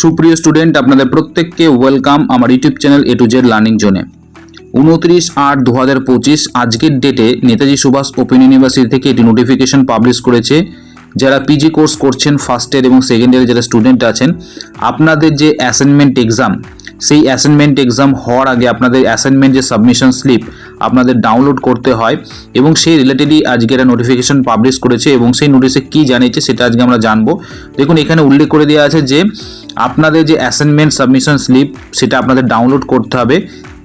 সুপ্রিয় স্টুডেন্ট আপনাদের প্রত্যেককে ওয়েলকাম আমার YouTube channel A to Z learning জোনে উনত্রিশ আট দু হাজার পঁচিশ আজকের ডেটে নেতাজি সুভাষ ওপেন ইউনিভার্সিটি থেকে একটি নোটিফিকেশন পাবলিশ করেছে। যারা পিজি কোর্স করছেন ফার্স্ট ইয়ার এবং সেকেন্ড ইয়ারে যারা স্টুডেন্ট আছেন, আপনাদের যে অ্যাসাইনমেন্ট এক্সাম সেই অ্যাসাইনমেন্ট এক্সাম হওয়ার আগে আপনাদের অ্যাসাইনমেন্ট যে সাবমিশন স্লিপ আপনাদের ডাউনলোড করতে হয় এবং সেই রিলেটেডই আজকে একটা নোটিফিকেশন পাবলিশ করেছে এবং সেই নোটিশে কী জানিয়েছে সেটা আজকে আমরা জানব। দেখুন, এখানে উল্লেখ করে দেওয়া আছে যে আপনাদের যে অ্যাসাইনমেন্ট সাবমিশন স্লিপ সেটা আপনাদের ডাউনলোড করতে হবে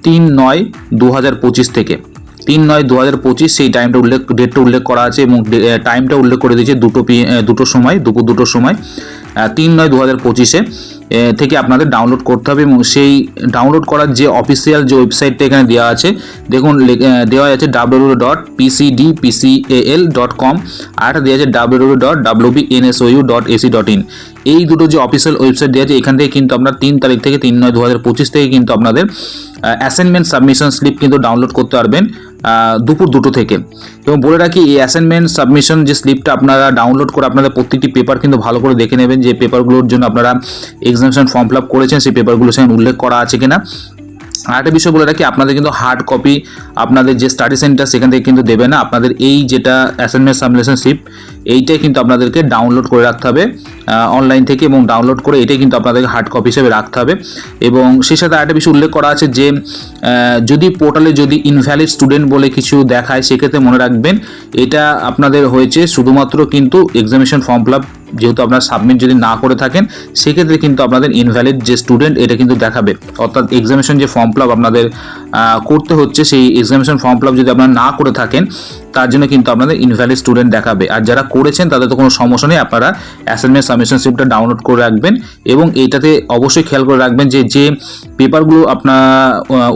তিন নয় দু হাজার পঁচিশ থেকে। তিন নয় দু হাজার পঁচিশ, সেই টাইমটা উল্লেখ ডেটটা উল্লেখ করা আছে এবং টাইমটা উল্লেখ করে দিয়েছে দুটো পি দুটোর সময়, দুপুর দুটোর সময়। তিন নয় দু হাজার পঁচিশে থেকে আপনাদের ডাউনলোড করতে হবে এবং সেই ডাউনলোড করার যে অফিসিয়াল যে ওয়েবসাইটটা এখানে দেওয়া আছে, দেখুন দেওয়া আছে W dot PCD PCL dot com আর দেওয়া আছে W dot W B dot AC dot in এই দুটো যে অফিসিয়াল ওয়েবসাইট দেওয়া আছে, এখান থেকে কিন্তু আপনার তিন তারিখ থেকে তিন নয় দু হাজার পঁচিশ থেকে কিন্তু আপনাদের অ্যাসাইনমেন্ট সাবমিশন স্লিপ কিন্তু ডাউনলোড করতে পারবেন। দুপুর দুটো থেকে। এবং বলে রাখি, এই অ্যাসাইনমেন্ট সাবমিশন যে স্লিপটা আপনারা ডাউনলোড করে আপনাদের প্রত্যেকটি পেপার কিন্তু ভালো করে দেখে নেবেন যে পেপারগুলোর জন্য আপনারা এক্সামিশন ফর্ম ফিল আপ করেছেন, সেই পেপারগুলো সেখানে উল্লেখ করা আছে কিনা। আর একটা বিষয় বলে রাখি, আপনাদের কিন্তু হার্ড কপি আপনাদের যে স্টাডি সেন্টার সেখান থেকে কিন্তু দেবে না। আপনাদের এই যেটা অ্যাসাইনমেন্ট সাবমিশন এইটাই কিন্তু আপনাদেরকে ডাউনলোড করে রাখতে হবে অনলাইন থেকে এবং ডাউনলোড করে এটাই কিন্তু আপনাদেরকে হার্ড কপি হিসেবে রাখতে হবে। এবং সেই সাথে আরেকটা বিষয় উল্লেখ করা আছে যে যদি পোর্টালে যদি ইনভ্যালিড স্টুডেন্ট বলে কিছু দেখায়, সেক্ষেত্রে মনে রাখবেন, এটা আপনাদের হয়েছে শুধুমাত্র কিন্তু এক্সামিনেশন ফর্ম ফিল যেহেতু আপনার সাবমিট যদি না করে থাকেন, সেক্ষেত্রে কিন্তু আপনাদের ইনভ্যালিড যে স্টুডেন্ট এটা কিন্তু দেখাবে। অর্থাৎ এক্সামিনেশন যে ফর্ম ফিল আপনাদের করতে হচ্ছে, সেই এক্সামিনেশন ফর্ম ফিল যদি আপনারা না করে থাকেন তার জন্য কিন্তু আপনাদের ইনভ্যালিড স্টুডেন্ট দেখাবে। আর যারা করেছেন, তাদের তো কোনো সমস্যা নেই। আপনারা অ্যাসাইনমেন্ট সাবমিশন স্লিপটা ডাউনলোড করে রাখবেন এবং এইটাতে অবশ্যই খেয়াল করে রাখবেন যে যে পেপারগুলো আপনার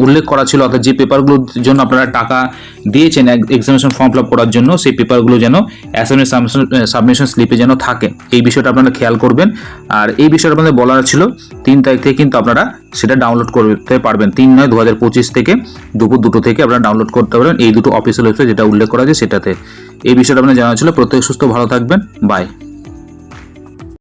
উল্লেখ করা ছিল, অর্থাৎ যে পেপারগুলোর জন্য আপনারা টাকা দিয়েছেন এক্সামিনেশন ফর্ম ফিল আপ করার জন্য, সেই পেপারগুলো যেন অ্যাসাইনমেন্ট সাবমিশন স্লিপে যেন থাকে। এই বিষয়টা আপনারা খেয়াল করবেন। আর এই বিষয়টা আপনাদের বলার ছিল, তিন তারিখ থেকে কিন্তু আপনারা সেটা ডাউনলোড করতে পারবেন। তিন নয় দু হাজার পঁচিশ থেকে দুপুর দুটো থেকে আপনারা ডাউনলোড করতে পারবেন এই দুটো অফিসিয়াল ওয়েবসাইট যেটা উল্লেখ করা আছে সেটাতে। এই বিষয়টা আপনার জানা ছিল। প্রত্যেক সুস্থ, ভালো থাকবেন। বাই